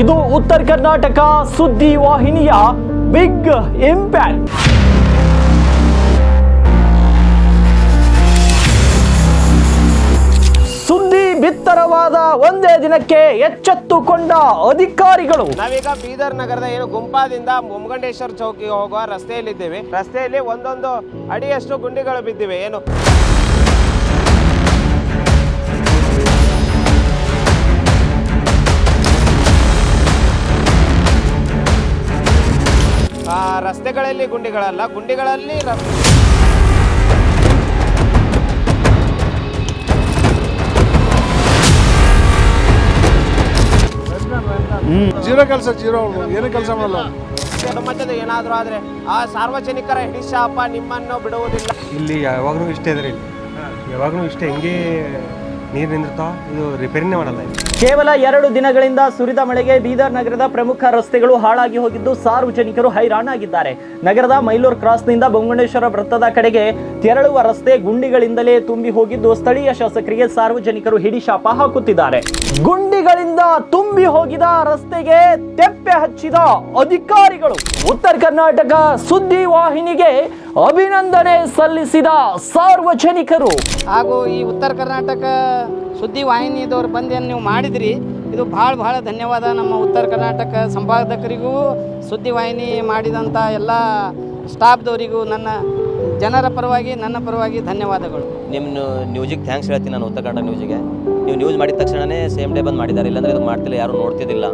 ಇದು ಉತ್ತರ ಕರ್ನಾಟಕ ಸುದ್ದಿ ವಾಹಿನಿಯ ಬಿಗ್ ಇಂಪ್ಯಾಕ್ಟ್. ಸುದ್ದಿ ಬಿತ್ತರವಾದ ಒಂದೇ ದಿನಕ್ಕೆ ಎಚ್ಚೆತ್ತುಕೊಂಡ ಅಧಿಕಾರಿಗಳು. ನಾವೀಗ ಬೀದರ್ ನಗರದ ಏನು ಗುಂಪಾದಿಂದ ಮೊಮ್ಮಗಂಡೇಶ್ವರ ಚೌಕಿಗೆ ಹೋಗುವ ರಸ್ತೆಯಲ್ಲಿದ್ದೇವೆ. ರಸ್ತೆಯಲ್ಲಿ ಒಂದೊಂದು ಅಡಿಯಷ್ಟು ಗುಂಡಿಗಳು ಬಿದ್ದಿವೆ. ಏನು? ಆ, ರಸ್ತೆಗಳಲ್ಲಿ ಗುಂಡಿಗಳಲ್ಲ ಗುಂಡಿಗಳಲ್ಲಿ ಜೀರೋ ಕೆಲಸ ಜೀರೋ ಏನು ಕೆಲಸ ಮಾಡಲ್ಲ ಮತ್ತದು ಏನಾದರೂ ಆದರೆ ಆ ಸಾರ್ವಜನಿಕರ ಹಿಡಿಶಾಪ ನಿಮ್ಮನ್ನು ಬಿಡುವುದಿಲ್ಲ. ಇಲ್ಲಿ ಯಾವಾಗಲೂ ಇಷ್ಟೇ ಇದ್ರಿ ಇಲ್ಲಿ. ಯಾವಾಗಲೂ ಇಷ್ಟೇ ಹೆಂಗೆ ನೀರು ನಿಂದಿರ್ತಾವ ಇದು ರಿಪೇರಿನೇ ಮಾಡಲ್ಲ ಕೇವಲ ಎರಡು ದಿನಗಳಿಂದ ಸುರಿದ ಮಳೆಗೆ ಬೀದರ್ ನಗರದ ಪ್ರಮುಖ ರಸ್ತೆಗಳು ಹಾಳಾಗಿ ಹೋಗಿದ್ದು ಸಾರ್ವಜನಿಕರು ಹೈರಾಣಾಗಿದ್ದಾರೆ. ನಗರದ ಮೈಲೂರು ಕ್ರಾಸ್ನಿಂದ ಬೊಂಗಣೇಶ್ವರ ವೃತ್ತದ ಕಡೆಗೆ ತೆರಳುವ ರಸ್ತೆ ಗುಂಡಿಗಳಿಂದಲೇ ತುಂಬಿ ಹೋಗಿದ್ದು ಸ್ಥಳೀಯ ಶಾಸಕರಿಗೆ ಸಾರ್ವಜನಿಕರು ಹಿಡಿಶಾಪ ಹಾಕುತ್ತಿದ್ದಾರೆ. ಗುಂಡಿಗಳಿಂದ ತುಂಬಿ ಹೋಗಿದ ರಸ್ತೆಗೆ ತೆಪ್ಪೆ ಹಚ್ಚಿದ ಅಧಿಕಾರಿಗಳು ಉತ್ತರ ಕರ್ನಾಟಕ ಸುದ್ದಿ ವಾಹಿನಿಗೆ ಅಭಿನಂದನೆ ಸಲ್ಲಿಸಿದ ಸಾರ್ವಜನಿಕರು. ಹಾಗೂ ಈ ಉತ್ತರ ಕರ್ನಾಟಕ ಸುದ್ದಿ ವಾಹಿನಿದವ್ರು ಬಂದು ಏನು ನೀವು ಮಾಡಿದ್ರಿ, ಇದು ಭಾಳ ಭಾಳ ಧನ್ಯವಾದ ನಮ್ಮ ಉತ್ತರ ಕರ್ನಾಟಕ ಸಂಪಾದಕರಿಗೂ ಸುದ್ದಿ ವಾಹಿನಿ ಮಾಡಿದಂಥ ಎಲ್ಲ ಸ್ಟಾಫ್ದವರಿಗೂ ನನ್ನ ಜನರ ಪರವಾಗಿ, ನನ್ನ ಪರವಾಗಿ ಧನ್ಯವಾದಗಳು. ನಿಮ್ಮ ನ್ಯೂಸಿಗೆ ಥ್ಯಾಂಕ್ಸ್ ಹೇಳ್ತೀನಿ ನಾನು ಉತ್ತರ ಕನ್ನಡ ನ್ಯೂಸಿಗೆ ನೀವು ನ್ಯೂಸ್ ಮಾಡಿದ ತಕ್ಷಣವೇ ಸೇಮ್ ಡೇ ಬಂದು ಮಾಡಿದ್ದಾರೆ, ಇಲ್ಲಾಂದ್ರೆ ಇದು ಮಾಡ್ತಿಲ್ಲ, ಯಾರು ನೋಡ್ತಿದ್ದಿಲ್ಲ.